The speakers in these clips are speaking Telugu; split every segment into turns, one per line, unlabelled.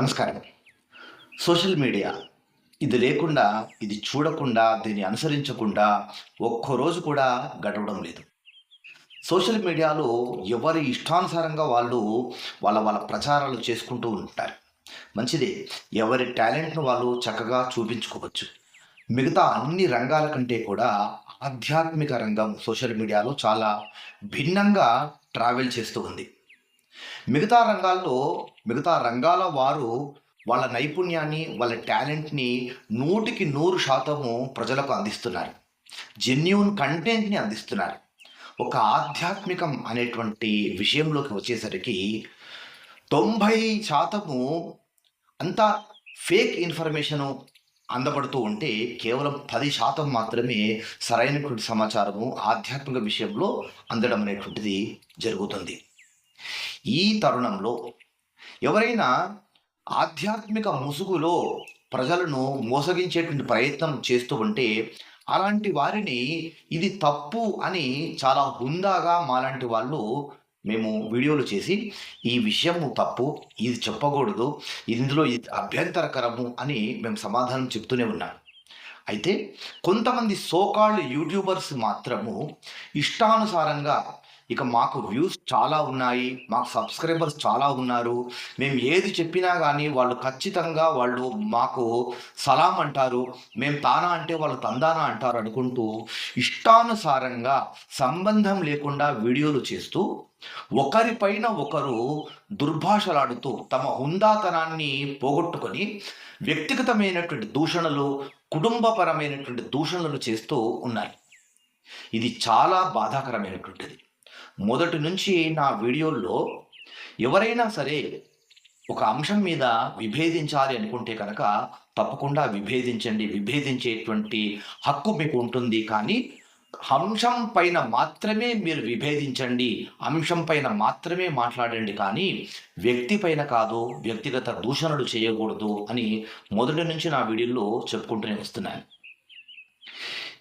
నమస్కారం. సోషల్ మీడియా ఇది లేకుండా ఇది చూడకుండా దీన్ని అనుసరించకుండా ఒక్క రోజు కూడా గడవడం లేదు. సోషల్ మీడియాలో ఎవరి ఇష్టానుసారంగా వాళ్ళు వాళ్ళ వాళ్ళ ప్రచారాలు చేసుకుంటూ ఉంటారు. మంచిదే ఎవరి టాలెంట్ను వాళ్ళు చక్కగా చూపించుకోవచ్చు. మిగతా అన్ని రంగాల కంటే కూడా ఆధ్యాత్మిక రంగం సోషల్ మీడియాలో చాలా భిన్నంగా ట్రావెల్ చేస్తూ ఉంది. మిగతా రంగాల్లో మిగతా రంగాల వారు వాళ్ళ నైపుణ్యాన్ని వాళ్ళ టాలెంట్ని నూటికి నూరు శాతము ప్రజలకు అందిస్తున్నారు. జెన్యున్ కంటెంట్ని అందిస్తున్నారు. ఒక ఆధ్యాత్మికం అనేటువంటి విషయంలోకి వచ్చేసరికి తొంభై శాతము అంతా ఫేక్ ఇన్ఫర్మేషను అందబడుతూ ఉంటే కేవలం పది శాతం మాత్రమే సరైనటువంటి సమాచారము ఆధ్యాత్మిక విషయంలో అందడం అనేటువంటిది జరుగుతుంది. ఈ తరుణంలో ఎవరైనా ఆధ్యాత్మిక ముసుగులో ప్రజలను మోసగించేటువంటి ప్రయత్నం చేస్తూ ఉంటే అలాంటి వారిని ఇది తప్పు అని చాలా హుందాగా మాలాంటి వాళ్ళు మేము వీడియోలు చేసి ఈ విషయము తప్పు ఇది చెప్పకూడదు ఇందులో ఇది అభ్యంతరకరము అని మేము సమాధానం చెప్తూనే ఉన్నాం. అయితే కొంతమంది సోకాళ్ళు యూట్యూబర్స్ మాత్రము ఇష్టానుసారంగా ఇక మాకు వ్యూస్ చాలా ఉన్నాయి మాకు సబ్స్క్రైబర్స్ చాలా ఉన్నారు. మేము ఏది చెప్పినా కానీ వాళ్ళు ఖచ్చితంగా వాళ్ళు మాకు సలాం అంటారు. మేము తానా అంటే వాళ్ళు తందానా అంటారు అనుకుంటూ ఇష్టానుసారంగా సంబంధం లేకుండా వీడియోలు చేస్తూ ఒకరిపైన ఒకరు దుర్భాషలాడుతూ తమ హుందాతనాన్ని పోగొట్టుకొని వ్యక్తిగతమైనటువంటి దూషణలు కుటుంబపరమైనటువంటి దూషణలు చేస్తూ ఉన్నారు. ఇది చాలా బాధాకరమైనటువంటిది. మొదటి నుంచి నా వీడియోల్లో ఎవరైనా సరే ఒక అంశం మీద విభేదించాలి అనుకుంటే కనుక తప్పకుండా విభేదించండి. విభేదించేటువంటి హక్కు మీకు ఉంటుంది. కానీ అంశం పైన మాత్రమే మీరు విభేదించండి. అంశం పైన మాత్రమే మాట్లాడండి. కానీ వ్యక్తి పైన కాదు వ్యక్తిగత దూషణలు చేయకూడదు అని మొదటి నుంచి నా వీడియోలో చెప్పుకుంటూనే వస్తున్నాను.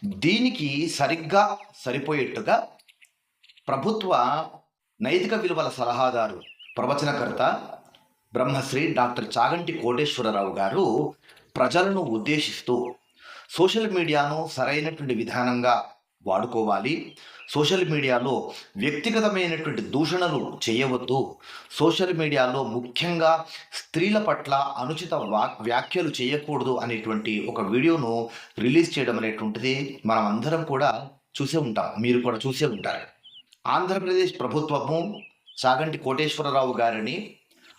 దీనికి సరిగ్గా సరిపోయేట్టుగా ప్రభుత్వ నైతిక విలువల సలహాదారు ప్రవచనకర్త బ్రహ్మశ్రీ డాక్టర్ చాగంటి కోటేశ్వరరావు గారు ప్రజలను ఉద్దేశిస్తూ సోషల్ మీడియాను సరైనటువంటి విధానంగా వాడుకోవాలి. సోషల్ మీడియాలో వ్యక్తిగతమైనటువంటి దూషణలు చేయవద్దు. సోషల్ మీడియాలో ముఖ్యంగా స్త్రీల పట్ల అనుచిత వా వ్యాఖ్యలు చేయకూడదు అనేటువంటి ఒక వీడియోను రిలీజ్ చేయడం అనేటువంటిది మనం అందరం కూడా చూసే ఉంటాం. మీరు కూడా చూసే ఉంటారు. ఆంధ్రప్రదేశ్ ప్రభుత్వము సాగంటి కోటేశ్వరరావు గారిని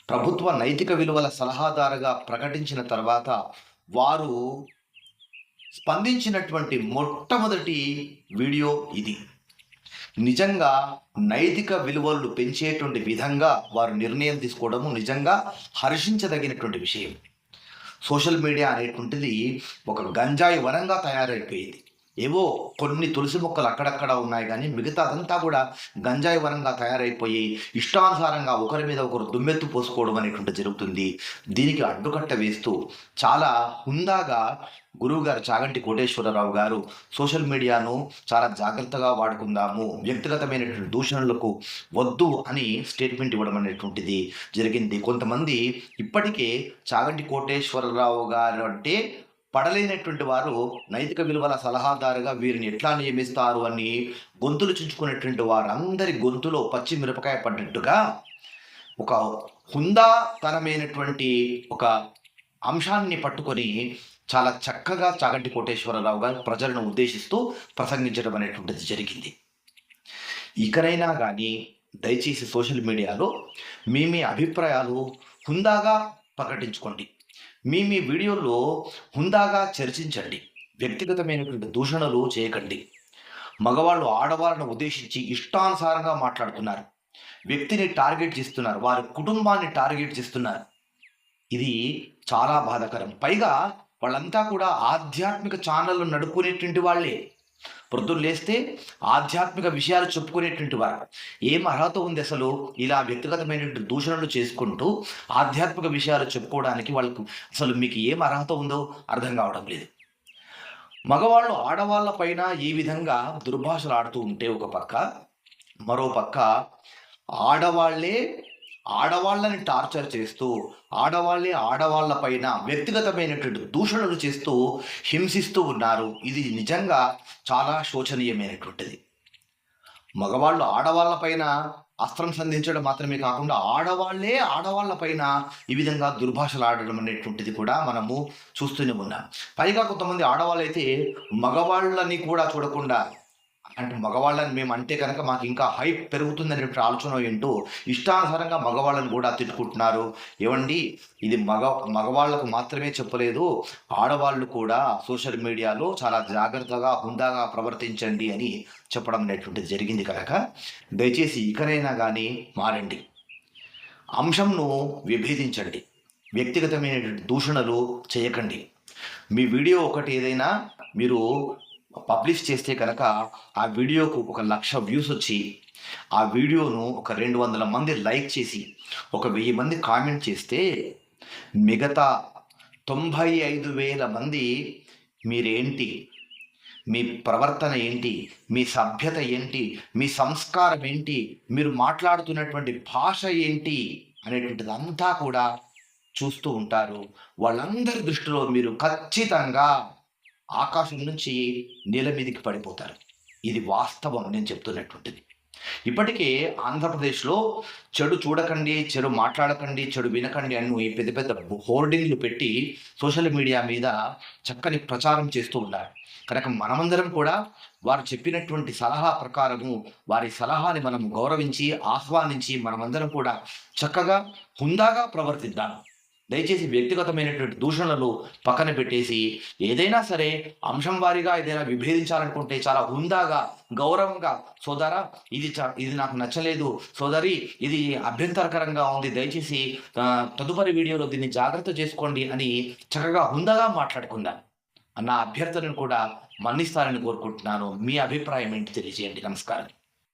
ప్రభుత్వ నైతిక విలువల సలహాదారుగా ప్రకటించిన తర్వాత వారు స్పందించినటువంటి మొట్టమొదటి వీడియో ఇది. నిజంగా నైతిక విలువలు పెంచేటువంటి విధంగా వారు నిర్ణయం తీసుకోవడము నిజంగా హర్షించదగినటువంటి విషయం. సోషల్ మీడియా అనేటువంటిది ఒక గంజాయి వనంగా తయారైపోయింది. ఏవో కొన్ని తులసి మొక్కలు అక్కడక్కడ ఉన్నాయి కానీ మిగతా అదంతా కూడా గంజాయి వరంగా తయారైపోయి ఇష్టానుసారంగా ఒకరి మీద ఒకరు దుమ్మెత్తు పోసుకోవడం అనేటువంటి జరుగుతుంది. దీనికి అడ్డుకట్ట వేస్తూ చాలా హుందాగా గురువు గారు చాగంటి కోటేశ్వరరావు గారు సోషల్ మీడియాను చాలా జాగ్రత్తగా వాడుకుందాము వ్యక్తిగతమైనటువంటి దూషణలకు వద్దు అని స్టేట్మెంట్ ఇవ్వడం అనేటువంటిది జరిగింది. కొంతమంది ఇప్పటికే చాగంటి కోటేశ్వరరావు గారు అంటే పడలేనటువంటి వారు నైతిక విలువల సలహాదారుగా వీరిని ఎట్లా నియమిస్తారు అని గొంతులు చించుకునేటువంటి వారందరి గొంతులో పచ్చి మిరపకాయ పడ్డట్టుగా ఒక హుందాతనమైనటువంటి ఒక అంశాన్ని పట్టుకొని చాలా చక్కగా చాగంటి కోటేశ్వరరావు గారు ప్రజలను ఉద్దేశిస్తూ ప్రసంగించడం అనేటువంటిది జరిగింది. ఇకనైనా కానీ దయచేసి సోషల్ మీడియాలో మీ మీ అభిప్రాయాలు హుందాగా ప్రకటించుకోండి. మీ మీ వీడియోలో హుందాగా చర్చించండి. వ్యక్తిగతమైనటువంటి దూషణలు చేయకండి. మగవాళ్ళు ఆడవాళ్ళను ఉద్దేశించి ఇష్టానుసారంగా మాట్లాడుతున్నారు. వ్యక్తిని టార్గెట్ చేస్తున్నారు. వారి కుటుంబాన్ని టార్గెట్ చేస్తున్నారు. ఇది చాలా బాధాకరం. పైగా వాళ్ళంతా కూడా ఆధ్యాత్మిక ఛానళ్ళు నడుపుకునేటువంటి వాళ్ళే. ప్రొద్దున లేస్తే ఆధ్యాత్మిక విషయాలు చెప్పుకునేటువంటి వారు. ఏం అర్హత ఉంది అసలు? ఇలా వ్యక్తిగతమైనటువంటి దూషణలు చేసుకుంటూ ఆధ్యాత్మిక విషయాలు చెప్పుకోవడానికి వాళ్ళకు అసలు మీకు ఏం అర్హత ఉందో అర్థం కావడం లేదు. మగవాళ్ళు ఆడవాళ్ళ పైన ఈ విధంగా దుర్భాషలు ఆడుతూ ఉంటే ఒక పక్క మరో పక్క ఆడవాళ్ళే ఆడవాళ్ళని టార్చర్ చేస్తూ ఆడవాళ్ళే ఆడవాళ్ళ పైన వ్యక్తిగతమైనటువంటి దూషణలు చేస్తూ హింసిస్తూ ఉన్నారు. ఇది నిజంగా చాలా శోచనీయమైనటువంటిది. మగవాళ్ళు ఆడవాళ్ళ పైన అస్త్రం సంధించడం మాత్రమే కాకుండా ఆడవాళ్ళే ఆడవాళ్ళ పైన ఈ విధంగా దుర్భాషలు ఆడడం అనేటువంటిది కూడా మనము చూస్తూనే ఉన్నాం. పైగా కొంతమంది ఆడవాళ్ళు అయితే మగవాళ్ళని కూడా చూడకుండా అంటే మగవాళ్ళని మేము అంటే కనుక మాకు ఇంకా హైప్ పెరుగుతుందనేటువంటి ఆలోచన ఏంటో ఇష్టానుసారంగా మగవాళ్ళని కూడా తిట్టుకుంటున్నారు. ఏమండి ఇది మగ మగవాళ్ళకు మాత్రమే చెప్పలేదు. ఆడవాళ్ళు కూడా సోషల్ మీడియాలో చాలా జాగ్రత్తగా హుందాగా ప్రవర్తించండి అని చెప్పడం అనేటువంటిది జరిగింది కనుక దయచేసి ఇకనైనా కానీ మారండి. అంశంను విభేదించండి. వ్యక్తిగతమైనటువంటి దూషణలు చేయకండి. మీ వీడియో ఒకటి ఏదైనా మీరు పబ్లిష్ చేస్తే కనుక ఆ వీడియోకు ఒక లక్ష వ్యూస్ వచ్చి ఆ వీడియోను ఒక రెండు వందల మంది లైక్ చేసి ఒక వెయ్యి మంది కామెంట్ చేస్తే మిగతా తొంభై ఐదు వేల మంది మీరేంటి? మీ ప్రవర్తన ఏంటి? మీ సభ్యత ఏంటి? మీ సంస్కారం ఏంటి? మీరు మాట్లాడుతున్నటువంటి భాష ఏంటి? అనేటువంటిది అంతా కూడా చూస్తూ ఉంటారు. వాళ్ళందరి దృష్టిలో మీరు ఖచ్చితంగా ఆకాశం నుంచి నేల మీదకి పడిపోతారు. ఇది వాస్తవం నేను చెప్తున్నటువంటిది. ఇప్పటికే ఆంధ్రప్రదేశ్లో చెడు చూడకండి చెడు మాట్లాడకండి చెడు వినకండి అని పెద్ద పెద్ద హోర్డింగ్లు పెట్టి సోషల్ మీడియా మీద చక్కని ప్రచారం చేస్తూ ఉన్నారు. కనుక మనమందరం కూడా వారు చెప్పినటువంటి సలహా ప్రకారము వారి సలహాని మనం గౌరవించి ఆహ్వానించి మనమందరం కూడా చక్కగా హుందాగా ప్రవర్తిద్దాము దయచేసి వ్యక్తిగతమైనటువంటి దూషణలు పక్కన పెట్టేసి ఏదైనా సరే అంశం వారీగా ఏదైనా విభేదించాలనుకుంటే చాలా హుందాగా గౌరవంగా సోదరా ఇది చ- ఇది నాకు నచ్చలేదు సోదరి ఇది అభ్యంతరకరంగా ఉంది దయచేసి తదుపరి వీడియోలో దీన్ని జాగ్రత్త చేసుకోండి అని చక్కగా హుందాగా మాట్లాడుకుందాం. నా అభ్యర్థనను కూడా మన్నిస్తారని కోరుకుంటున్నాను. మీ అభిప్రాయం ఏంటి తెలియజేయండి. నమస్కారం.